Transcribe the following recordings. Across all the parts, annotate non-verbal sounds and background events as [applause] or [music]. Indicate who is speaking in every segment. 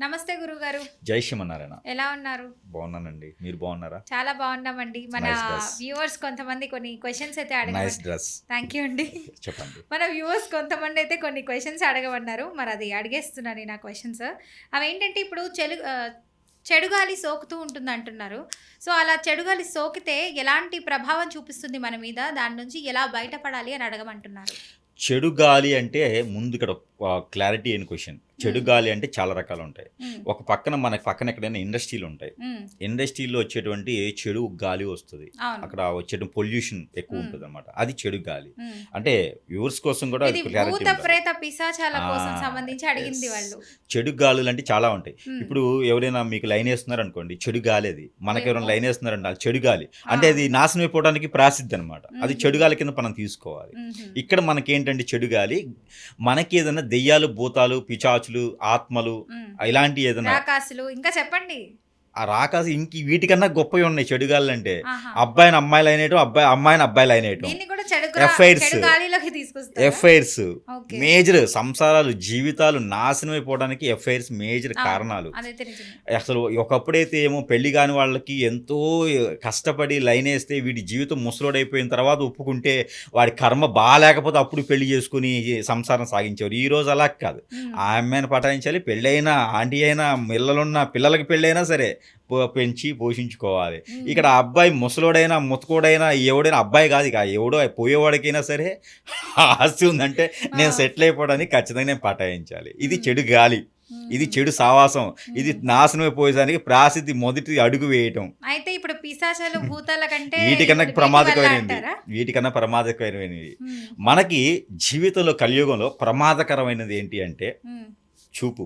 Speaker 1: నమస్తే గురుగారు.
Speaker 2: జై శ్రీమన్నారాయణ.
Speaker 1: ఎలా ఉన్నారు?
Speaker 2: బాగున్నానండి. మీరు బాగున్నారా?
Speaker 1: చాలా బాగున్నామండి. మన. వ్యూవర్స్ కొంతమంది కొన్ని క్వశ్చన్స్ అయితే
Speaker 2: డ్రెస్
Speaker 1: థ్యాంక్ యూ అండి.
Speaker 2: చెప్పండి.
Speaker 1: మన వ్యూవర్స్ కొంతమంది అయితే కొన్ని క్వశ్చన్స్ అడగమన్నారు. మరి అది అడిగేస్తున్నాను నేను ఆ క్వశ్చన్స్ అవి ఏంటంటే ఇప్పుడు చెడు ఆ, చెడు గాలి సోకుతూ ఉంటుంది అంటున్నారు. సో అలా చెడు గాలి సోకితే ఎలాంటి ప్రభావం చూపిస్తుంది మన మీద? దాని నుంచి ఎలా బయటపడాలి అని అడగమంటున్నారు.
Speaker 2: చెడు గాలి అంటే ముందు ఇక్కడ క్లారిటీ అయిన క్వశ్చన్ చెడు. గాలి అంటే చాలా రకాలు ఉంటాయి ఒక పక్కన మన పక్కన ఎక్కడైనా ఇండస్ట్రీలు ఉంటాయి ఇండస్ట్రీలో వచ్చేటువంటి చెడు గాలి వస్తుంది అక్కడ వచ్చే పొల్యూషన్ ఎక్కువ. ఉంటుంది అనమాట అది చెడు గాలి. అంటే వ్యూవర్స్ కోసం కూడా చెడు గాలులు అంటే చాలా ఉంటాయి. ఇప్పుడు ఎవరైనా మీకు లైన్ వేస్తున్నారు అనుకోండి చెడు గాలి అది మనకి ఎవరైనా. లైన్ వేస్తున్నారంటే అది చెడు గాలి అంటే. అది నాశనం అయిపోవడానికి ప్రాసిద్ధి అనమాట అది. చెడు గాలి కింద మనం తీసుకోవాలి. ఇక్కడ మనకేంటంటే చెడు గాలి మనకి ఏదైనా దెయ్యాలు భూతాలు పిచాచులు ఆత్మలు
Speaker 1: మ్మ్.
Speaker 2: ఇలాంటి ఏదైనా.
Speaker 1: రాకాసులు ఇంకా చెప్పండి.
Speaker 2: ఆ రాకాసి ఇంక వీటికన్నా గొప్పవి ఉన్నాయి చెడు గాలు అంటే. అబ్బాయిని అమ్మాయిలు అయినట్టు అబ్బాయి అమ్మాయిని అబ్బాయిలు అయినట్టు ఎఫ్ఐఆర్స్
Speaker 1: ఓకే.
Speaker 2: మేజర్ సంసారాలు జీవితాలు నాశనం అయిపోవడానికి ఎఫ్ఐఆర్స్ మేజర్ కారణాలు. అసలు ఒకప్పుడైతే ఏమో పెళ్ళి కాని వాళ్ళకి ఎంతో కష్టపడి లైన్ వేస్తే వీడి జీవితం ముసలోడైపోయిన తర్వాత ఒప్పుకుంటే వాడి కర్మ బాగాలేకపోతే అప్పుడు పెళ్ళి చేసుకుని సంసారం సాగించేవారు. ఈ రోజు అలా కాదు. ఆ అమ్మాయిని పటాయించాలి. పెళ్ళైనా ఆంటీ అయినా పిల్లలున్నా పిల్లలకి పెళ్ళైనా సరే పెంచి పోషించుకోవాలి. ఇక్కడ అబ్బాయి ముసలోడైనా ముతకోడైనా ఎవడైనా అబ్బాయి కాదు ఇక ఎవడో పోయేవాడికైనా సరే [laughs] ఆస్తి ఉందంటే నేను. సెటిల్ అయిపోవడానికి ఖచ్చితంగా నేను పటాయించాలి ఇది. చెడు గాలి. ఇది చెడు సావాసం ఇది. నాశనం అయిపోయేదానికి ప్రాసిద్ధి మొదటి అడుగు వేయటం
Speaker 1: అయితే ఇప్పుడు పిశాచాలు భూతాల కంటే
Speaker 2: వీటికన్నా ప్రమాదకరమైనది? వీటికన్నా ప్రమాదకరమైనది. మనకి జీవితంలో కలియుగంలో ప్రమాదకరమైనది ఏంటి అంటే. చూపు.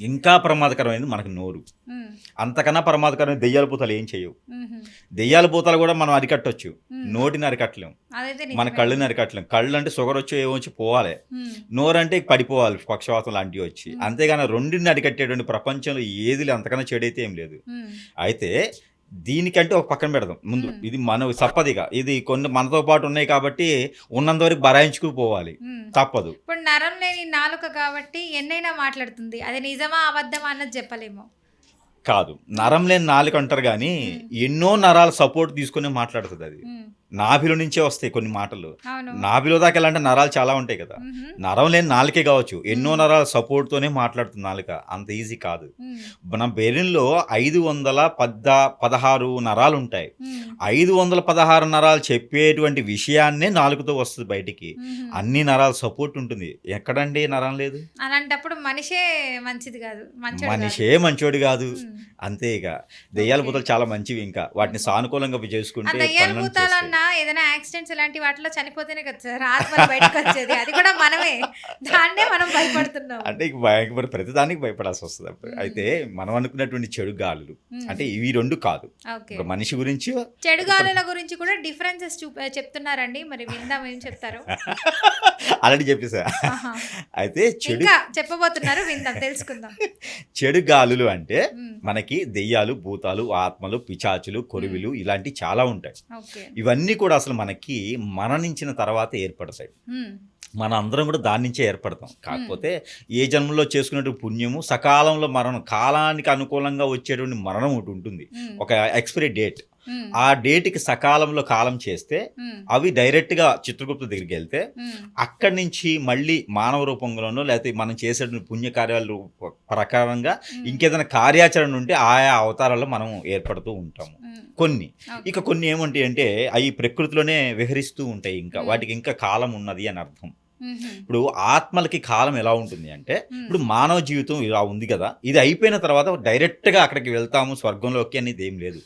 Speaker 2: ఇంకా ప్రమాదకరమైనది మనకు నోరు. అంతకన్నా ప్రమాదకరమైన దెయ్యాల పూతలు ఏం చేయవు. దెయ్యాల పూతలు కూడా మనం అరికట్టొచ్చు
Speaker 1: మ్మ్.
Speaker 2: నోటిని అరికట్టలేం
Speaker 1: అదైతే
Speaker 2: మన. కళ్ళని అరికట్టలేం కళ్ళు అంటే షుగర్ వచ్చి ఏమొచ్చి పోవాలి. నోరు అంటే పడిపోవాలి పక్షవాతం లాంటివి వచ్చి. అంతేగాని రెండింటిని అరికట్టేటువంటి ప్రపంచంలో ఏది లేదు, అంతకన్నా చెడైతే ఏం లేదు. అయితే దీనికంటే ఒక పక్కన పెడదాం ముందు. ఇది మన సప్పదిగా ఇది కొన్ని మనతో పాటు ఉన్నాయి కాబట్టి ఉన్నంత వరకు బరాయించుకు పోవాలి
Speaker 1: మ్మ్.
Speaker 2: తప్పదు
Speaker 1: ఇప్పుడు నరం లేని నాలుక కాబట్టి ఎన్నైనా మాట్లాడుతుంది అది నిజమా అబద్ధమా అన్నది చెప్పలేము
Speaker 2: కాదు నరం లేని నాలుగు అంటారు కానీ. ఎన్నో నరాల సపోర్ట్ తీసుకుని మాట్లాడుతుంది అది. నాభిలో నుంచే వస్తాయి కొన్ని మాటలు. నాభిలో దాకా ఎలాంటి నరాలు చాలా ఉంటాయి కదా. నరం లేని నాలుకే కావచ్చు. ఎన్నో. నరాల సపోర్ట్ తోనే మాట్లాడుతుంది నాలుక. అంత ఈజీ కాదు. మన బెరెన్లో ఐదు వందల పద్ద పదహారు నరాలు ఉంటాయి. ఐదు వందల పదహారు నరాలు చెప్పేటువంటి విషయాన్నే నాలుగుతో వస్తుంది బయటికి. అన్ని నరాలు సపోర్ట్ ఉంటుంది. ఎక్కడండి నరం లేదు?
Speaker 1: అలాంటప్పుడు మనిషే మంచిది కాదు.
Speaker 2: మనిషే మంచోడు కాదు. అంతే ఇక. దెయ్యాల. పూతలు చాలా మంచివి ఇంకా. వాటిని సానుకూలంగా చేసుకుంటే
Speaker 1: దయ్యాల భూతాలన్నా ఏదైనా యాక్సిడెంట్స్ ఇలాంటి వాటిలో చనిపోతేనే కదా సార్ ఆత్మలు బయటకు వచ్చేది. అది కూడా మనమే. దాన్నే మనం భయపడుతున్నాం
Speaker 2: అంటే ఇక భయ- ప్రతిదానికి భయపడాల్సి వస్తుంది. అయితే మనం అనుకున్నటువంటి చెడు గాలులు. అంటే ఇవి రెండు కాదు. మనిషి గురించి
Speaker 1: చెడు గాలుల గురించి కూడా డిఫరెన్సెస్ చెప్తున్నారండి. మరి విందాం ఏం చెప్తారు.
Speaker 2: ఆల్రెడీ చెప్పేసా. అయితే చెడు
Speaker 1: చెప్పబోతున్నారు విందాం తెలుసుకుందాం.
Speaker 2: చెడు గాలులు అంటే
Speaker 1: మ్మ్.
Speaker 2: మనకి దెయ్యాలు భూతాలు ఆత్మలు పిచాచులు కొరివిలు ఇలాంటివి చాలా ఉంటాయి. ఇవన్నీ కూడా అసలు మనకి మరణించిన తర్వాత ఏర్పడతాయి. మన అందరం కూడా దాని నుంచే ఏర్పడతాం. కాకపోతే ఏ జన్మలో చేసుకున్నటువంటి పుణ్యము సకాలంలో మరణం కాలానికి అనుకూలంగా వచ్చేటువంటి మరణం ఒకటి ఉంటుంది. ఒక ఎక్స్పైరీ డేట్. ఆ డేట్కి సకాలంలో కాలం చేస్తే. అవి డైరెక్ట్గా చిత్రగుప్త దగ్గరికి వెళ్తే. అక్కడి నుంచి మళ్ళీ మానవ రూపంలోనో లేకపోతే మనం చేసేటువంటి పుణ్యకార్యాల రూప- ప్రకారంగా. ఇంకేదైనా కార్యాచరణ ఉంటే ఆయా అవతారాల్లో మనం ఏర్పడుతూ ఉంటాము. కొన్ని. ఇక కొన్ని ఏముంటాయి అంటే అవి ప్రకృతిలోనే విహరిస్తూ ఉంటాయి ఇంకా. వాటికి ఇంకా కాలం ఉన్నది అని అర్థం. ఇప్పుడు ఆత్మలకి కాలం ఎలా ఉంటుంది అంటే. ఇప్పుడు మానవ జీవితం ఇలా ఉంది కదా ఇది అయిపోయిన తర్వాత డైరెక్ట్గా అక్కడికి వెళ్తాము స్వర్గంలోకి అనేది ఏం లేదు.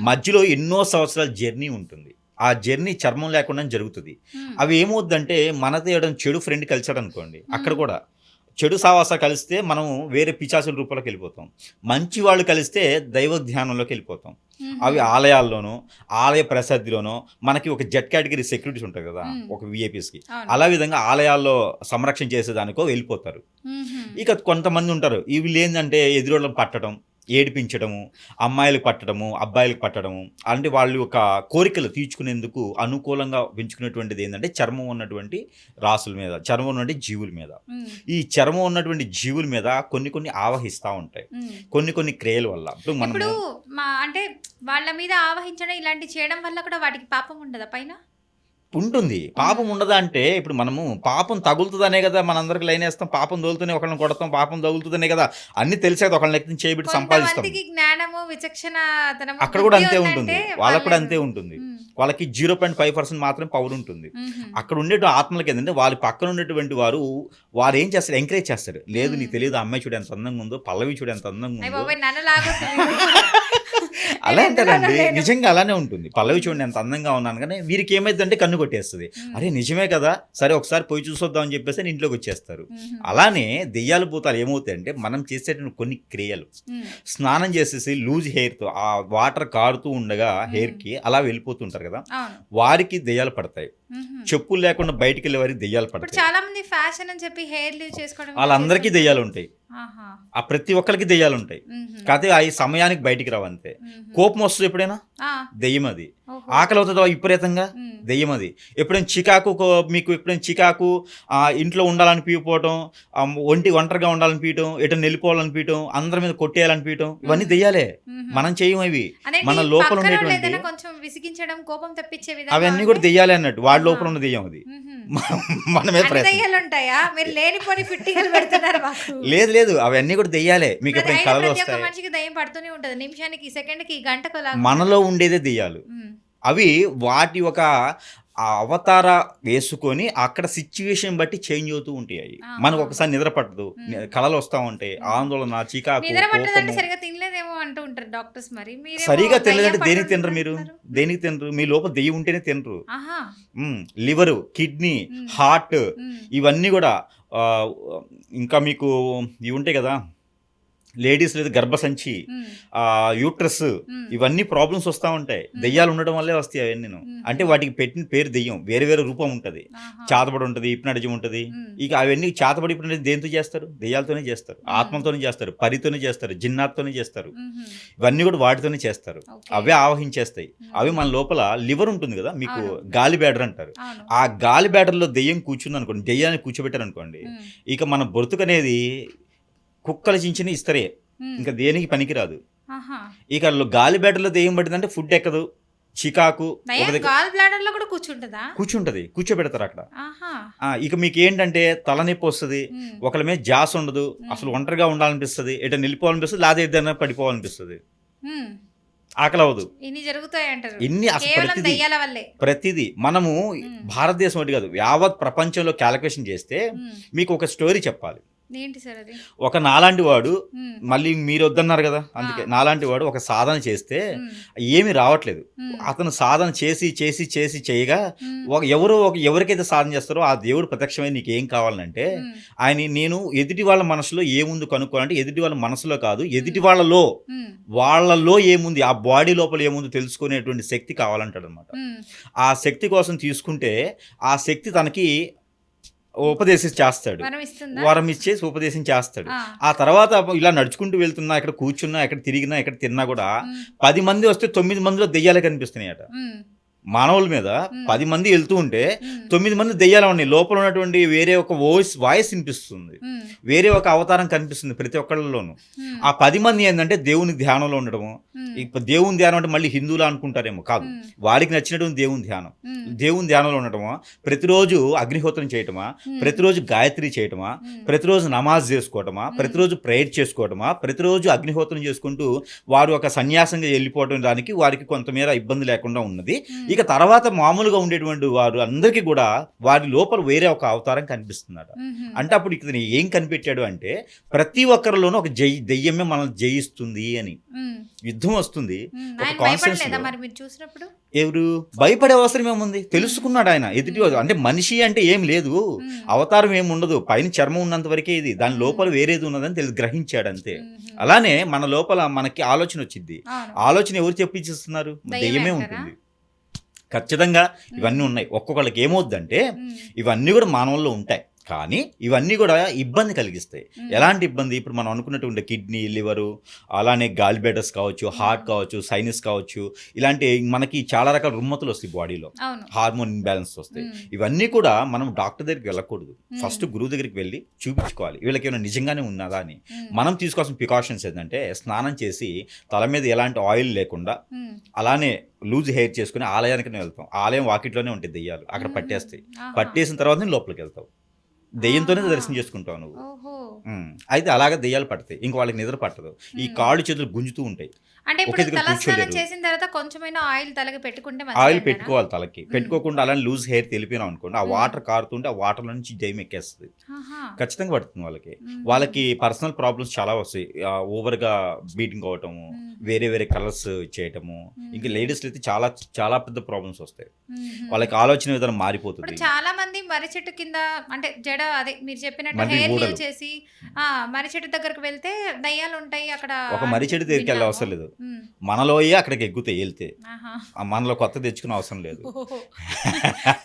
Speaker 2: మధ్యలో ఎన్నో సంవత్సరాల జర్నీ ఉంటుంది ఆ జర్నీ చర్మం లేకుండా జరుగుతుంది. అవి ఏమవుద్దంటే మన తీయడం చెడు ఫ్రెండ్ కలిసాడు అనుకోండి అక్కడ కూడా చెడు సావాస కలిస్తే మనం వేరే పిచాసుల రూపంలోకి వెళ్ళిపోతాం మంచి వాళ్ళు కలిస్తే దైవ ధ్యానంలోకి వెళ్ళిపోతాం. అవి ఆలయాల్లోనో ఆలయ ప్రసిద్ధిలోనో మనకి ఒక జెట్ కేటగిరీ సెక్యూరిటీస్ ఉంటాయి కదా. ఒక విఐపీస్కి. అలా విధంగా ఆలయాల్లో సంరక్షణ చేసేదానికో వెళ్ళిపోతారు. ఇక కొంతమంది ఉంటారు వీళ్ళు ఏంటంటే ఎదురోళ్ళని పట్టడం ఏడిపించడము అమ్మాయిలకు పట్టడము అబ్బాయిలకు పట్టడము అంటే వాళ్ళు ఒక కోరికలు తీర్చుకునేందుకు అనుకూలంగా పెంచుకునేటువంటిది ఏంటంటే చర్మం ఉన్నటువంటి రాసుల మీద చర్మం ఉన్నటువంటి జీవుల మీద. ఈ చర్మం ఉన్నటువంటి జీవుల మీద కొన్ని కొన్ని ఆవహిస్తూ ఉంటాయి. కొన్ని కొన్ని క్రియల వల్ల. ఇప్పుడు
Speaker 1: ఇప్పుడు
Speaker 2: మనము
Speaker 1: మా అంటే వాళ్ళ మీద ఆవహించడం ఇలాంటి చేయడం వల్ల కూడా వాటికి పాపం ఉండదా పైన?
Speaker 2: ఉంటుంది. పాపం ఉండదా అంటే ఇప్పుడు మనము పాపం తగులుతుందనే కదా మనందరికి లైన్ వేస్తాం పాపం తగులుతూనే ఒకళ్ళని కొడతాం పాపం తగులుతుందనే కదా అన్ని తెలిసే ఒకళ్ళని ఎక్కిన చేయబెట్టి సంపాదిస్తాం.
Speaker 1: జ్ఞానము విచక్షణ
Speaker 2: అక్కడ కూడా అంతే ఉంటుంది. వాళ్ళకు కూడా అంతే ఉంటుంది. వాళ్ళకి జీరో పాయింట్ ఫైవ్ పర్సెంట్ మాత్రమే పవర్ ఉంటుంది. అక్కడ ఉండే ఆత్మలకి ఏంటంటే వాళ్ళ పక్కన ఉన్నటువంటి వారు వారు ఏం చేస్తారు ఎంకరేజ్ చేస్తారు. లేదు నీకు తెలియదు అమ్మాయి చూడు ఎంత అందంగా ఉందో పల్లవి చూడు ఎంత అందంగా ఉందో. [laughs] [laughs] అలా అంటారండి. నిజంగా అలానే ఉంటుంది. పల్లవి చూడండి ఎంత అందంగా ఉన్నాను కానీ వీరికి ఏమైందంటే కన్ను కొట్టేస్తుంది. అరే నిజమే కదా? సరే ఒకసారి పోయి చూసొద్దాం అని చెప్పేసి ఇంట్లోకి వచ్చేస్తారు. అలానే దెయ్యాలు భూతాలు ఏమవుతాయంటే మనం చేసేటువంటి కొన్ని క్రియలు. స్నానం చేసేసి లూజ్ హెయిర్తో ఆ వాటర్ కారుతూ ఉండగా హెయిర్కి అలా వెళ్ళిపోతుంటారు కదా? వారికి దెయ్యాలు పడతాయి. చెప్పులు లేకుండా బయటికి వెళ్ళే వారికి దెయ్యాలు పడతాయి.
Speaker 1: చాలా మంది ఫ్యాషన్ అని చెప్పి హెయిర్ లీవ్ చేసుకోవడం
Speaker 2: వాళ్ళందరికీ దెయ్యాలు ఉంటాయి. ఆ ప్రతి ఒక్కరికి దెయ్యాలు ఉంటాయి. కాకపోతే ఆ ఈ సమయానికి బయటికి రావంతే కోపం వస్తుంది ఎప్పుడైనా? దెయ్యం అది. ఆకలి అవుతుందో విపరీతంగా? దెయ్యం అది. ఎప్పుడైనా చికాకు మీకు ఎప్పుడైనా చికాకు ఆ, ఇంట్లో ఉండాలని పీయపోవటం ఒంటి ఒంటరిగా ఉండాలని పీయటం ఎటు వెళ్ళిపోవాలని పీయటం అందరి మీద కొట్టేయాలని పీయటం ఇవన్నీ దెయ్యాలే. మనం చేయం అవి. మన లోపల ఉండేటువంటి-
Speaker 1: ఏదైనా కొంచెం విసిగించడం కోపం తెప్పించే విధంగా
Speaker 2: అవన్నీ కూడా దెయ్యాలే అన్నట్టు. వాడి. లోపల ఉన్న దెయ్యం అది. [laughs] మన మీద
Speaker 1: మాకు.
Speaker 2: లేదు. లేదు అవన్నీ కూడా దెయ్యాలే. మీకు ఎప్పుడైనా కళలు వస్తాయి?
Speaker 1: మనిషికి దయ్యం పడుతూనే ఉంటది. నిమిషానికి సెకండ్కి గంటకు
Speaker 2: మనలో ఉండేదే దెయ్యాలు. అవి వాటి ఒక అవతార వేసుకొని అక్కడ సిచ్యువేషన్ బట్టి చేంజ్ అవుతూ ఉంటాయి. మనకు ఒకసారి నిద్ర పట్టదు. కళలు వస్తూ ఉంటాయి. ఆందోళన చికాకు
Speaker 1: సరిగా తినలేదేమో అంటూ ఉంటారు డాక్టర్స్ మరి. మీరేమో
Speaker 2: సరిగా
Speaker 1: దయ్యం
Speaker 2: తెలియదంటే దేనికి తినరు మీరు. దేనికి తినరు? మీ లోపల దెయ్యం ఉంటేనే తినరు. Liver kidney. హార్ట్ ఇవన్నీ కూడా ఇంకా మీకు ఇవి ఉంటాయి కదా లేడీస్ లేదా గర్భసంచి యూట్రస్ ఇవన్నీ ప్రాబ్లమ్స్ వస్తూ ఉంటాయి. దెయ్యాలు ఉండడం వల్లే వస్తాయి అవన్నీ.
Speaker 1: మ్మ్.
Speaker 2: అంటే వాటికి పెట్టిన పేరు దెయ్యం వేరే వేరే రూపం ఉంటుంది. చాతబడి ఉంటుంది ఇప్నడిజం ఉంటుంది. ఇక అవన్నీ చాతబడి ఇప్పుడు దేంతో చేస్తారు? దెయ్యాలతోనే చేస్తారు. ఆత్మతోనే చేస్తారు పరితోనే చేస్తారు జిన్నాత్తోనే చేస్తారు. ఇవన్నీ కూడా వాటితోనే చేస్తారు. అవే ఆవహించేస్తాయి. అవి మన లోపల లివర్ ఉంటుంది కదా మీకు. గాలి బ్యాడర్ అంటారు. ఆ గాలి బ్యాడర్లో దెయ్యం కూర్చుంది అనుకోండి దెయ్యాన్ని కూర్చోబెట్టారు అనుకోండి ఇక మన బ్రతుకు అనేది కుక్కల చించిన ఇస్తరే. ఇంకా దేనికి పనికిరాదు. ఇక గాలి బ్యాటర్లో దెయ్యం పట్టిందంటే ఫుడ్ ఎక్కదు. చికాకు
Speaker 1: కూర్చుంటుందా?
Speaker 2: కూర్చుంటది. కూర్చోబెడతారు అక్కడ. ఇక మీకు ఏంటంటే తలనొప్పి వస్తుంది. ఒకళ్ళ మీద జాస్ ఉండదు. అసలు ఒంటరిగా ఉండాలనిపిస్తుంది. ఎటు నిలిపోవాలనిపిస్తుంది లేదా ఏదైనా పడిపోవాలనిపిస్తుంది. ఆకలి అవ్వదు
Speaker 1: ఇన్ని జరుగుతాయి అంటారు
Speaker 2: ఇన్ని ప్రతిదీ ప్రతిదీ. మనము. భారతదేశం ఒకటి కాదు. యావత్ ప్రపంచంలో క్యాలిక్యులేషన్ చేస్తే మీకు ఒక స్టోరీ చెప్పాలి.
Speaker 1: ఏంటి సార్ అది?
Speaker 2: ఒక నాలాంటి వాడు మళ్ళీ మీరు వద్దన్నారు కదా అందుకే. నాలాంటి వాడు ఒక సాధన చేస్తే ఏమీ రావట్లేదు. అతను సాధన చేసి చేసి చేసి చేయగా ఒక ఎవరు ఒక ఎవరికైతే సాధన చేస్తారో ఆ దేవుడు ప్రత్యక్షమై నీకు ఏం కావాలంటే ఆయన నేను ఎదుటి వాళ్ళ మనసులో ఏముంది కనుక్కోవాలంటే ఎదుటి వాళ్ళ మనసులో కాదు ఎదుటి వాళ్ళలో. వాళ్ళలో ఏముంది ఆ బాడీ లోపల ఏముంది తెలుసుకునేటువంటి శక్తి కావాలంటాడు అనమాట ఆ శక్తి కోసం తీసుకుంటే ఆ శక్తి తనకి ఉపదేశం చేస్తాడు.
Speaker 1: వరం
Speaker 2: ఇచ్చేసి ఉపదేశం చేస్తాడు.
Speaker 1: ఆ,
Speaker 2: తర్వాత ఇలా నడుచుకుంటూ వెళ్తున్నా ఇక్కడ కూర్చున్నా ఎక్కడ తిరిగినా ఎక్కడ తిన్నా కూడా పది మంది వస్తే తొమ్మిది మందిలో దెయ్యాలే కనిపిస్తున్నాయట. మానవుల మీద. పది మంది వెళ్తూ ఉంటే తొమ్మిది మంది దెయ్యాలు ఉన్నాయి. లోపల ఉన్నటువంటి వేరే ఒక వాయిస్ వాయిస్ వినిపిస్తుంది. వేరే ఒక అవతారం కనిపిస్తుంది ప్రతి ఒక్కళ్ళలోనూ. ఆ పది మంది ఏంటంటే దేవుని ధ్యానంలో ఉండడము. ఇప్పుడు దేవుని ధ్యానం అంటే మళ్ళీ హిందువులు అనుకుంటారేమో కాదు. వాడికి నచ్చినటువంటి దేవుని ధ్యానం. దేవుని ధ్యానంలో ఉండటమా ప్రతిరోజు అగ్నిహోత్రం చేయటమా? ప్రతిరోజు గాయత్రి చేయటమా? ప్రతిరోజు నమాజ్ చేసుకోవటమా? ప్రతిరోజు ప్రేయర్ చేసుకోవటమా? ప్రతిరోజు అగ్నిహోత్రం చేసుకుంటూ వారు ఒక సన్యాసంగా వెళ్ళిపోవడం దానికి వారికి కొంతమేర ఇబ్బంది లేకుండా ఉన్నది.
Speaker 1: ఉమ్,
Speaker 2: ఇక తర్వాత మామూలుగా ఉండేటువంటి వారు అందరికీ కూడా వారి లోపల వేరే ఒక అవతారం కనిపిస్తుందట.
Speaker 1: ఉమ్,
Speaker 2: అంటే అప్పుడు ఇతను ఏం కనిపెట్టాడు అంటే ప్రతి ఒక్కరిలోనూ ఒక జై దెయ్యమే మనల్ని జయిస్తుంది అని. యుద్ధం వస్తుంది. ఒక ఎవరు? భయపడే అవసరం ఏముంది? తెలుసుకున్నాడు ఆయన. ఎదుటి. అంటే మనిషి అంటే ఏం లేదు. అవతారం ఏమి ఉండదు. పైన చర్మం ఉన్నంత వరకే ఇది. దాని లోపల వేరేది ఉన్నదని తెలిసి గ్రహించాడు అంతే. అలానే మన లోపల మనకి ఆలోచన వచ్చింది ఆలోచన ఎవరు చెప్పించిస్తున్నారు
Speaker 1: దయ్యమే?
Speaker 2: ఉంటుంది. ఖచ్చితంగా ఇవన్నీ ఉన్నాయి. ఒక్కొక్కళ్ళకి ఏమవుద్దంటే ఇవన్నీ కూడా మానవుల్లో ఉంటాయి. కానీ ఇవన్నీ కూడా ఇబ్బంది కలిగిస్తాయి. ఎలాంటి ఇబ్బంది ఇప్పుడు మనం అనుకున్నటువంటి కిడ్నీ లివరు అలానే గాల్బెడస్ కావచ్చు హార్ట్ కావచ్చు సైనస్ కావచ్చు ఇలాంటి మనకి చాలా రకాల రుమ్మతులు వస్తాయి బాడీలో హార్మోన్ ఇంబ్యాలెన్స్ వస్తాయి. ఇవన్నీ కూడా మనం డాక్టర్ దగ్గరికి వెళ్ళకూడదు. ఫస్ట్ గురువు దగ్గరికి వెళ్ళి చూపించుకోవాలి వీళ్ళకి ఏమైనా నిజంగానే ఉన్నదా అని. మనం తీసుకోవాల్సిన ప్రికాషన్స్ ఏంటంటే స్నానం చేసి తల మీద ఎలాంటి ఆయిల్ లేకుండా. అలానే లూజ్ హెయిర్ చేసుకుని ఆలయానికి వెళ్తాం ఆలయం వాకిట్లోనే ఉంటాయి దెయ్యాలు అక్కడ. పట్టేస్తాయి. పట్టేసిన తర్వాత లోపలికి వెళ్తావు దెయ్యంతోనే. దర్శనం చేసుకుంటావు నువ్వు. అయితే అలాగే దెయ్యాలు పడతాయి ఇంక వాళ్ళకి నిద్ర పట్టదు ఈ. కాళ్ళు చేతులు గుంజుతూ ఉంటాయి
Speaker 1: అంటే ఇప్పుడు తలస్నానం. చేసిన తర్వాత కొంచెమైనా ఆయిల్ తలకి పెట్టుకుంటే
Speaker 2: ఆయిల్? పెట్టుకోవాలి తలకి పెట్టుకోకుండా అలానే లూజ్ హెయిర్ తెలిపినాం అనుకోండి ఆ. వాటర్ కారుతుంటే ఆ వాటర్ నుంచి దెయ్యం ఎక్కేస్తుంది. ఖచ్చితంగా పడుతుంది వాళ్ళకి. వాళ్ళకి పర్సనల్ ప్రాబ్లమ్స్ చాలా వస్తాయి ఓవర్గా బీటింగ్ అవటము. వేరే వేరే కలర్స్ చేయటము. ఇంకా లేడీస్లో అయితే చాలా చాలా పెద్ద ప్రాబ్లమ్స్ వస్తాయి. వాళ్ళకి ఆలోచన విధానం మారిపోతుంది
Speaker 1: చాలా మంది మర్రి చెట్టు కింద అంటే జడ అదే మీరు చెప్పినట్టు హెయిర్. లీవ్ చేసి ఆ మర్రి చెట్టు దగ్గరకు వెళ్తే దయ్యాలు ఉంటాయి అక్కడ
Speaker 2: ఒక మర్రి చెట్టు దగ్గరికి వెళ్ళే
Speaker 1: విన్నాము.
Speaker 2: అవసరం లేదు. మనలోయే అక్కడికి ఎగ్గుతాయి వెళ్తే. ఆ మనలో కొత్త తెచ్చుకునే అవసరం లేదు [laughs]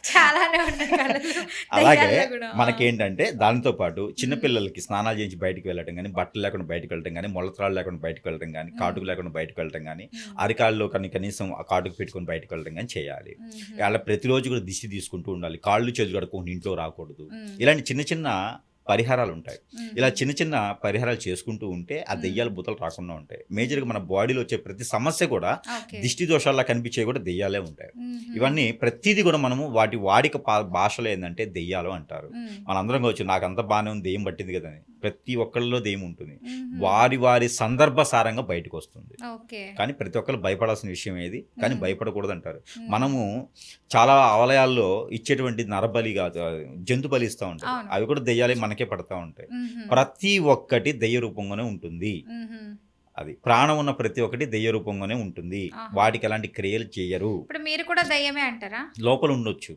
Speaker 2: అలాగే. మనకేంటంటే దానితో పాటు చిన్నపిల్లలకి స్నానాలు చేయించి బయటికి వెళ్ళటం కానీ బట్టలు లేకుండా బయటకు వెళ్ళటం కానీ మొలత్రాలు లేకుండా బయటకు వెళ్ళటం కానీ. కాటుకు లేకుండా బయటకు వెళ్ళటం కానీ. అరికాల్లో కానీ కనీసం ఆ కాటుకు పెట్టుకొని బయటకు వెళ్ళటం కానీ చేయాలి. వాళ్ళ ప్రతిరోజు కూడా దిష్టి తీసుకుంటూ ఉండాలి కాళ్ళు చేతులు కడుక్కుంటూ ఇంట్లో రాకూడదు. ఇలాంటి చిన్న చిన్న పరిహారాలు ఉంటాయి. ఇలా చిన్న చిన్న పరిహారాలు చేసుకుంటూ ఉంటే ఆ. దెయ్యాలు బుతలు రాకుండా ఉంటాయి మేజర్గా మన బాడీలో వచ్చే ప్రతి సమస్య కూడా. దిష్టి దోషాల్లో కనిపించే కూడా దెయ్యాలే ఉంటాయి. ఇవన్నీ ప్రతిదీ కూడా మనము వాటి వాడిక పా- భాషలో ఏంటంటే దెయ్యాలు అంటారు. మనందరం కావచ్చు నాకు అంత బాగానే ఉంది దెయ్యం పట్టింది కదా అని ప్రతి ఒక్కళ్ళలో దెయ్యం ఉంటుంది. వారి వారి సందర్భసారంగా బయటకు వస్తుంది కానీ ప్రతి ఒక్కరు భయపడాల్సిన విషయం ఏది కానీ. భయపడకూడదు అంటారు. మనము చాలా ఆలయాల్లో ఇచ్చేటువంటి నరబలి కాదు జంతు బలి ఇస్తూ ఉంటారు. అవి కూడా దెయ్యాలే మనకే పడతా ఉంటాయి. ప్రతి ఒక్కటి దెయ్య రూపంగానే ఉంటుంది. అది ప్రాణం ఉన్న ప్రతి ఒక్కటి దెయ్య రూపంగానే ఉంటుంది. వాటికి ఎలాంటి క్రియలు చేయరు
Speaker 1: ఇప్పుడు మీరు కూడా దయ్యమే అంటారా
Speaker 2: లోపల ఉండొచ్చు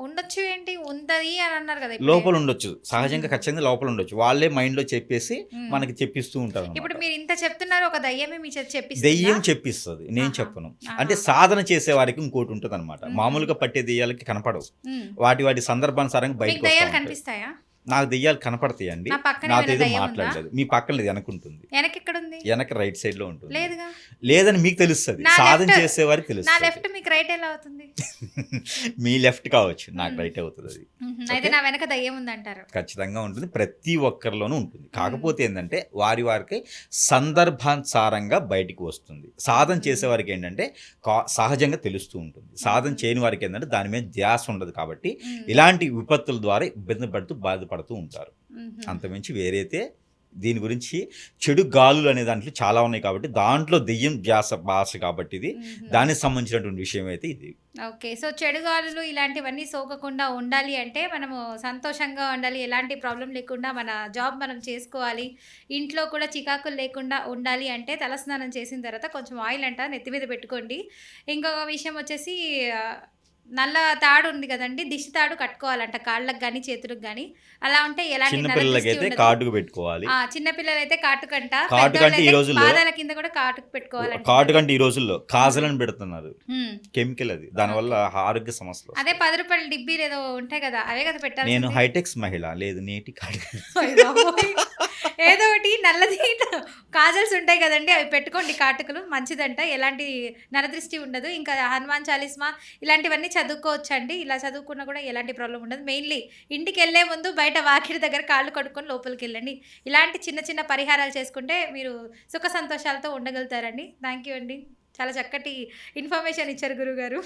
Speaker 1: ఉండొచ్చు ఏంటి ఉంటది అని అన్నారు కదా.
Speaker 2: లోపల ఉండొచ్చు సహజంగా. ఖచ్చితంగా లోపల ఉండొచ్చు వాళ్ళే మైండ్లో చెప్పేసి. మనకి చెప్పిస్తూ ఉంటారు.
Speaker 1: ఇప్పుడు మీరు ఇంత చెప్తున్నారు ఒక దయ్యమే మీ చెప్పిస్తుందా?
Speaker 2: దెయ్యం చెప్పిస్తుంది నేను. చెప్పను. అంటే సాధన చేసే వారికి ఇంకోటి ఉంటుంది అనమాట
Speaker 1: మ్మ్.
Speaker 2: మామూలుగా పట్టే దెయ్యాలకి కనపడవు. వాటి వాటి సందర్భానుసారంగా బయటకు ఉంటాయి.
Speaker 1: కనిపిస్తాయా
Speaker 2: నాకు దెయ్యాలు కనపడతాయండి నాతో ఏదో మాట్లాడలేదు మీ పక్కన లేదు వెనకుంటుంది
Speaker 1: వెనక
Speaker 2: రైట్ సైడ్లో ఉంటుంది.
Speaker 1: లేదుగా.
Speaker 2: లేదని మీకు తెలుస్తుంది. సాధన
Speaker 1: left-
Speaker 2: చేసే వారికి
Speaker 1: నా
Speaker 2: తెలుస్తుంది
Speaker 1: లెఫ్ట్ మీకు రైట్ ఎలా అవుతుంది? [laughs]
Speaker 2: మీ లెఫ్ట్ కావచ్చు. నాకు. రైట్ అవుతుంది అది.
Speaker 1: అయితే. నా వెనక దయ్యం ఉందంటారు.
Speaker 2: ఖచ్చితంగా ఉంటుంది. ప్రతి ఒక్కరిలోనూ ఉంటుంది. కాకపోతే ఏంటంటే వారి వారికి సందర్భానుసారంగా బయటికి వస్తుంది. సాధన చేసే వారికి ఏంటంటే సహజంగా తెలుస్తూ ఉంటుంది. సాధన చేయని వారికి ఏంటంటే దాని మీద ధ్యాస ఉండదు కాబట్టి. ఇలాంటి విపత్తుల ద్వారా ఇబ్బంది పడుతూ బాధపడుతూ ఉంటారు. అంతమించి వేరైతే దీని గురించి చెడు గాలులు అనే దాంట్లో చాలా ఉన్నాయి కాబట్టి దాంట్లో దెయ్యం ధ్యాస భాష కాబట్టి ఇది. దానికి సంబంధించినటువంటి విషయం అయితే ఇది.
Speaker 1: ఓకే. సో చెడు గాలులు ఇలాంటివన్నీ సోకకుండా ఉండాలి అంటే మనము సంతోషంగా ఉండాలి ఎలాంటి ప్రాబ్లం లేకుండా మన జాబ్ మనం చేసుకోవాలి ఇంట్లో కూడా చికాకులు లేకుండా ఉండాలి అంటే తలస్నానం చేసిన తర్వాత కొంచెం ఆయిల్ అంట నెత్తి మీద పెట్టుకోండి. ఇంకొక విషయం వచ్చేసి నల్ల తాడు ఉంది కదండి దిష్టి తాడు కట్టుకోవాలంట కాళ్ళకు కానీ చేతులకు కానీ అలా ఉంటే ఎలాంటి
Speaker 2: పిల్లలకైతే. కాటుకు పెట్టుకోవాలి.
Speaker 1: ఆ, చిన్న పిల్లలైతే కాటుకంట
Speaker 2: కాటుకంటే ఈ రోజుల్లో-
Speaker 1: పాదాల కింద కూడా కాటుకు పెట్టుకోవాలంట.
Speaker 2: కాటు కంటే ఈ రోజుల్లో కాజలని పెడుతున్నారు. కెమికల్ అది. దానివల్ల ఆరోగ్య సమస్యలు.
Speaker 1: అదే పది రూపాయల డిబ్బీలు ఏదో ఉంటాయి కదా అవే కదా పెట్టాలి
Speaker 2: నేను హైటెక్స్ మహిళ లేదు నేటి కాడు
Speaker 1: ఏదో ఒకటి నల్లది [laughs] కాజల్స్ ఉంటాయి కదండి అవి పెట్టుకోండి కాటుకలు మంచిదంట. ఎలాంటి నరదృష్టి ఉండదు. ఇంకా హనుమాన్ చాలీస్మా ఇలాంటివన్నీ చదువుకోవచ్చండి. ఇలా చదువుకున్నా కూడా ఎలాంటి ప్రాబ్లం ఉండదు. మెయిన్లీ ఇంటికి వెళ్ళే ముందు బయట వాకిడి దగ్గర కాళ్ళు కడుక్కొని లోపలికి వెళ్ళండి. ఇలాంటి చిన్న చిన్న పరిహారాలు చేసుకుంటే మీరు సుఖ సంతోషాలతో ఉండగలుగుతారండి. థ్యాంక్ యూ అండి. చాలా చక్కటి ఇన్ఫర్మేషన్ ఇచ్చారు గురుగారు